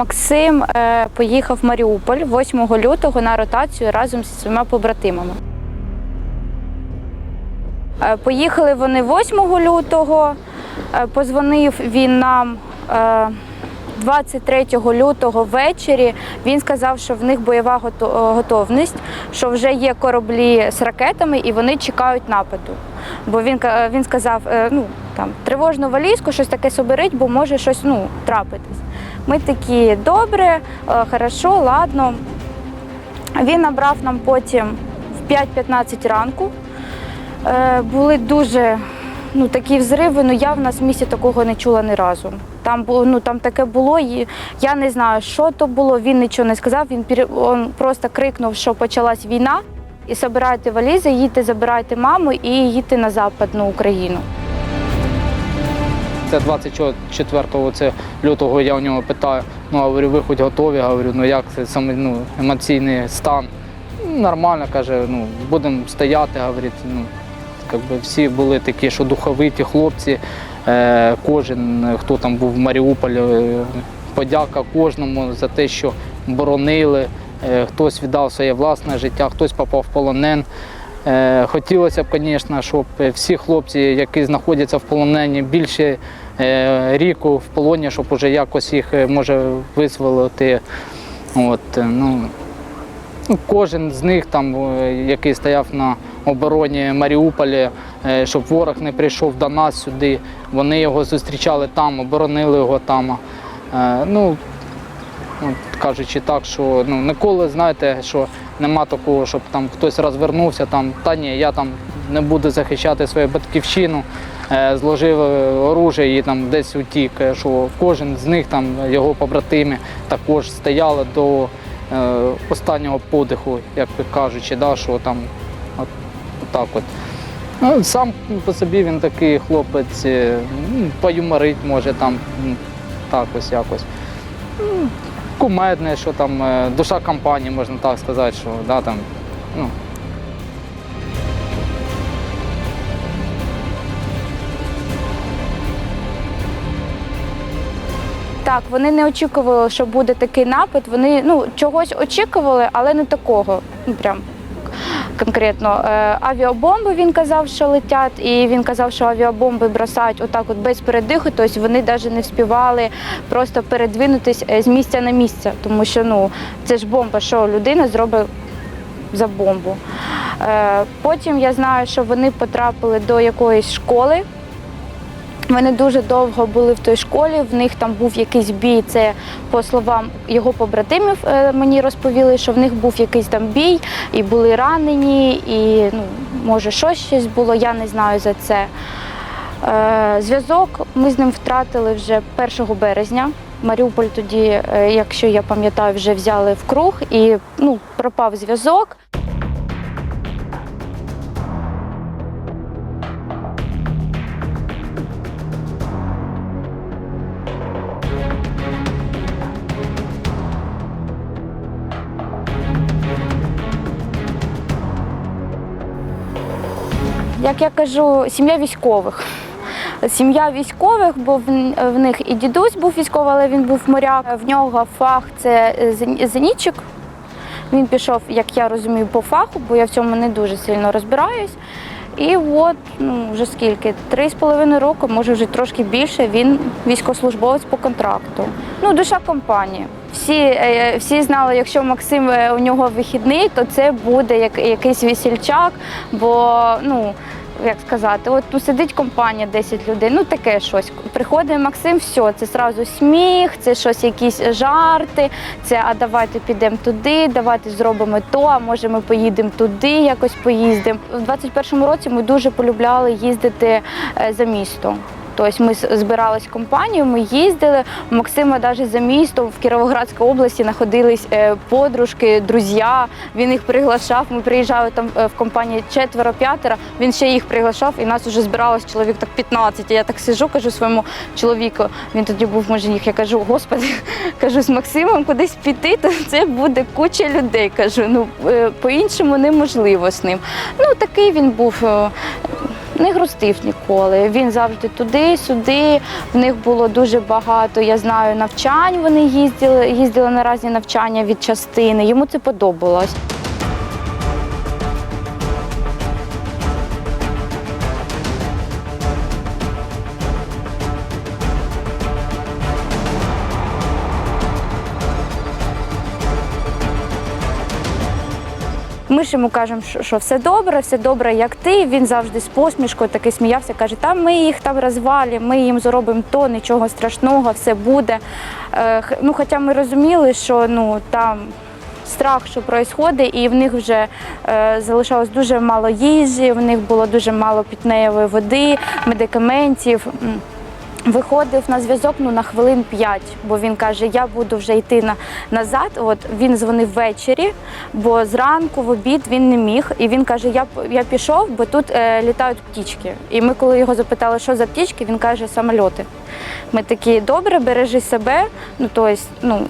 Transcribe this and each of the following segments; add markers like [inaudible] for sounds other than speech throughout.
Максим е, поїхав в Маріуполь 8 лютого на ротацію разом зі своїми побратимами. Е, Поїхали вони 8 лютого. Е, Позвонив він нам е, 23 лютого ввечері. Він сказав, що в них бойова готовність, що вже є кораблі з ракетами і вони чекають нападу. Бо він, він сказав, ну там тривожну валізку, щось таке соберіть, бо може щось ну, трапитись. Ми такі добре, е, хорошо, ладно. Він набрав нам потім в 5-15 ранку. Е, були дуже ну, такі взриви, ну я в нас в місті такого не чула ні разу. Там ну там таке було, і я не знаю, що то було. Він нічого не сказав. Він он просто крикнув, що почалась війна, і забирайте валізи, їдьте, забирайте маму і їдьте на Западну Україну. Це 24 це лютого я у нього питаю, ну говорю, ви хоч готові? Говорю, ну як це саме ну, емоційний стан. Ну, Нормально, каже, ну, будемо стояти, говорить, ну, якби всі були такі, що духовиті хлопці, е, кожен, хто там був в Маріуполі, е, подяка кожному за те, що боронили, е, хтось віддав своє власне життя, хтось попав в полонен. Е, Хотілося б, звісно, щоб всі хлопці, які знаходяться в полонені, більше е, ріку в полоні, щоб уже якось їх е, може визволити. От, ну, ну, кожен з них, там, який стояв на обороні Маріуполя, щоб ворог не прийшов до нас сюди. Вони його зустрічали там, оборонили його там. Е, Ну, кажучи так, що ну, ніколи знаєте, що нема такого, щоб там хтось розвернувся, там, та ні, я там не буду захищати свою батьківщину, е, зложив е, оружие і там десь утік. Е, Що кожен з них, там, його побратими, також стояли до останнього подиху, як би кажучи, да, що там от, так от. Ну, сам по собі він такий хлопець, ну, поюморить може там так ось якось. Кумедне, що там е, душа компанії, можна так сказати, що да, там, ну, Так, вони не очікували, що буде такий напад. Вони ну чогось очікували, але не такого. Ну прям конкретно. Е, авіабомби він казав, що летять, і він казав, що авіабомби бросають отак, от без передиху. Тобто вони навіть не вспівали просто передвинутись е, з місця на місце, тому що ну це ж бомба, що людина зробить за бомбу. Е, потім я знаю, що вони потрапили до якоїсь школи. Вони дуже довго були в той школі. В них там був якийсь бій. Це по словам його побратимів е, мені розповіли, що в них був якийсь там бій, і були ранені, і ну, може щось щось було. Я не знаю за це. Е, Зв'язок ми з ним втратили вже 1 березня. Маріуполь тоді, е, якщо я пам'ятаю, вже взяли в круг і ну, пропав зв'язок. Як я кажу, сім'я військових. Сім'я військових, бо в, них і дідусь був військовий, але він був моряк. В нього фах це зен- зенітчик. Він пішов, як я розумію, по фаху, бо я в цьому не дуже сильно розбираюсь. І от ну, вже скільки? Три з половиною року, може вже трошки більше. Він військовослужбовець по контракту. Ну, душа компанії. Всі, е, всі знали, якщо Максим е, у нього вихідний, то це буде як, якийсь весільчак, бо ну. Як сказати, от тут сидить компанія 10 людей, ну таке щось. Приходить Максим, все, це сразу сміх, це щось, якісь жарти, це а давайте підемо туди, давайте зробимо то, а може ми поїдемо туди, якось поїздимо. У 21-му році ми дуже полюбляли їздити е, за місто. Тобто ми збирались компанією, ми їздили. У Максима навіть за місто в Кіровоградській області знаходились е, подружки, друзі. Він їх приглашав. Ми приїжджали там е, в компанії четверо-п'ятеро. Він ще їх приглашав, і нас вже збиралось чоловік так 15. Я так сижу, кажу своєму чоловіку. Він тоді був може їх. Я кажу, господи, [laughs] кажу, з Максимом кудись піти, то це буде куча людей. Кажу, ну е, по-іншому неможливо з ним. Ну такий він був. Не грустив ніколи. Він завжди туди, сюди. В них було дуже багато, я знаю, навчань. Вони їздили, їздили на різні навчання від частини. Йому це подобалось. Ми ж йому кажемо, що, все добре, все добре, як ти. Він завжди з посмішкою такий сміявся, каже, та ми їх там розвалимо, ми їм зробимо то, нічого страшного, все буде. Е, ну, хоча ми розуміли, що ну, там страх, що відбувається, і в них вже е, залишалось дуже мало їжі, в них було дуже мало питнеєвої води, медикаментів. Виходив на зв'язок ну, на хвилин 5, бо він каже, я буду вже йти на, назад. От він дзвонив ввечері, бо зранку в обід він не міг. І він каже, я, я пішов, бо тут е, літають птічки. І ми, коли його запитали, що за птічки, він каже, самольоти. Ми такі, добре, бережи себе, ну тобто, ну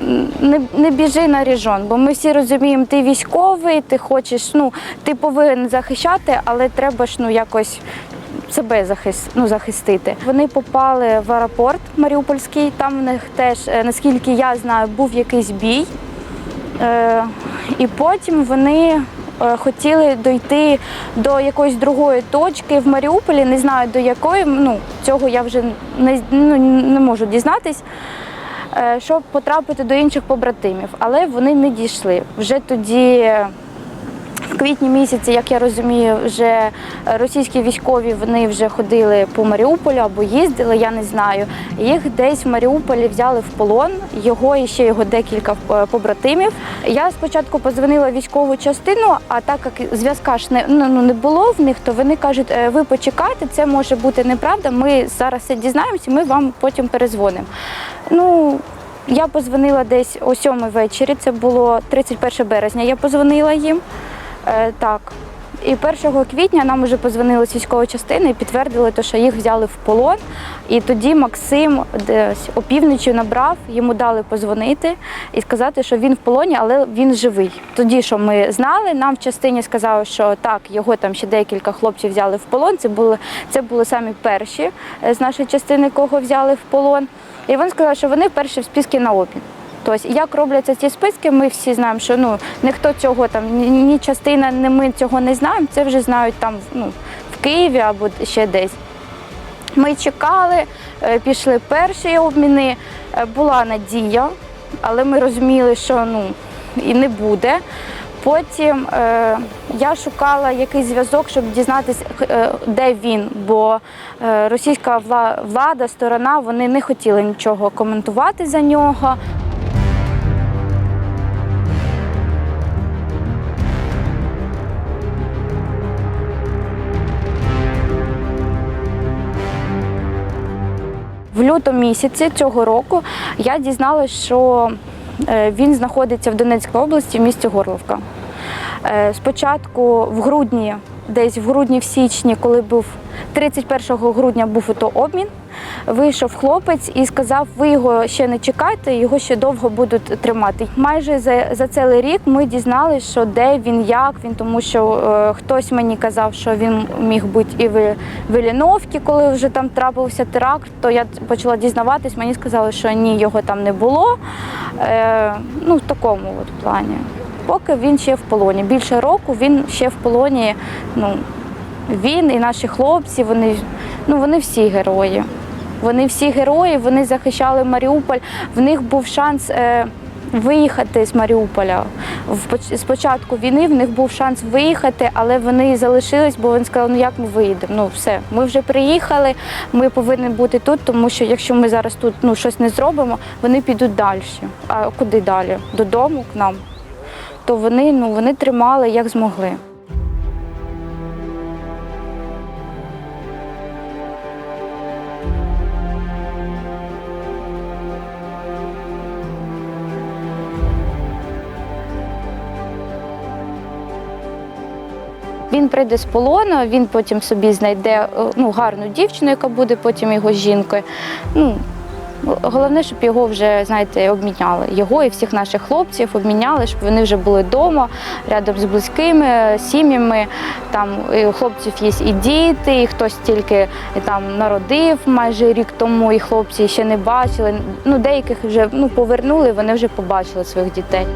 не, не біжи на ріжон, бо ми всі розуміємо, ти військовий, ти хочеш, ну ти повинен захищати, але треба ж ну якось себе захис, ну, захистити. Вони попали в аеропорт Маріупольський. Там в них теж, е, наскільки я знаю, був якийсь бій. Е, і потім вони е, хотіли дойти до якоїсь другої точки в Маріуполі. Не знаю до якої, ну цього я вже не, ну, не можу дізнатись. е, Щоб потрапити до інших побратимів, але вони не дійшли. Вже тоді в квітні місяці, як я розумію, вже російські військові вони вже ходили по Маріуполю або їздили, я не знаю. Їх десь в Маріуполі взяли в полон, його і ще його декілька е, побратимів. Я спочатку позвонила військову частину, а так як зв'язка ж не, ну, ну, не було в них, то вони кажуть, «Е, ви почекайте, це може бути неправда. Ми зараз все дізнаємося, ми вам потім перезвонимо. Ну, я позвонила десь о сьомій вечорі, це було 31 березня. Я позвонила їм. Е, так. І 1 квітня нам вже позвонили з військової частини і підтвердили, що їх взяли в полон. І тоді Максим десь опівночі набрав, йому дали позвонити і сказати, що він в полоні, але він живий. Тоді, що ми знали, нам в частині сказали, що так, його там ще декілька хлопців взяли в полон. Це були, це були самі перші е, з нашої частини, кого взяли в полон. І він сказав, що вони перші в списку на обмін. Тобто, як робляться ці списки, ми всі знаємо, що ну ніхто цього там, ні, частина, ні ми цього не знаємо. Це вже знають там ну, в Києві або ще десь. Ми чекали, е, пішли перші обміни. Е, Була надія, але ми розуміли, що ну і не буде. Потім е, я шукала якийсь зв'язок, щоб дізнатися, е, де він, бо російська влада, сторона, вони не хотіли нічого коментувати за нього. Лютому місяці цього року я дізналася, що е, він знаходиться в Донецькій області в місті Горловка. Е, Спочатку в грудні, десь в грудні, в січні, коли був 31 грудня був то обмін, вийшов хлопець і сказав, ви його ще не чекайте, його ще довго будуть тримати. Майже за, за цілий рік ми дізналися, що де він, як він, тому що е, хтось мені казав, що він міг бути і в, в Іліновці, коли вже там трапився теракт, то я почала дізнаватись, мені сказали, що ні, його там не було. Е, ну, в такому от плані. Поки він ще в полоні. Більше року він ще в полоні. Ну, він і наші хлопці, вони, ну, вони всі герої. Вони всі герої, вони захищали Маріуполь. В них був шанс е, виїхати з Маріуполя. З початку війни в них був шанс виїхати, але вони залишились, бо він сказав, ну як ми виїдемо? Ну все, ми вже приїхали, ми повинні бути тут, тому що якщо ми зараз тут ну, щось не зробимо, вони підуть далі. А куди далі? Додому к нам. То вони, ну, вони тримали як змогли. Він прийде з полону, він потім собі знайде е, ну, гарну дівчину, яка буде потім його жінкою. Ну, Головне, щоб його вже, знаєте, обміняли. Його і всіх наших хлопців обміняли, щоб вони вже були вдома, рядом з близькими, сім'ями. Там і у хлопців є і діти, і хтось тільки там народив майже рік тому, і хлопці ще не бачили. Ну, деяких вже ну, повернули, вони вже побачили своїх дітей.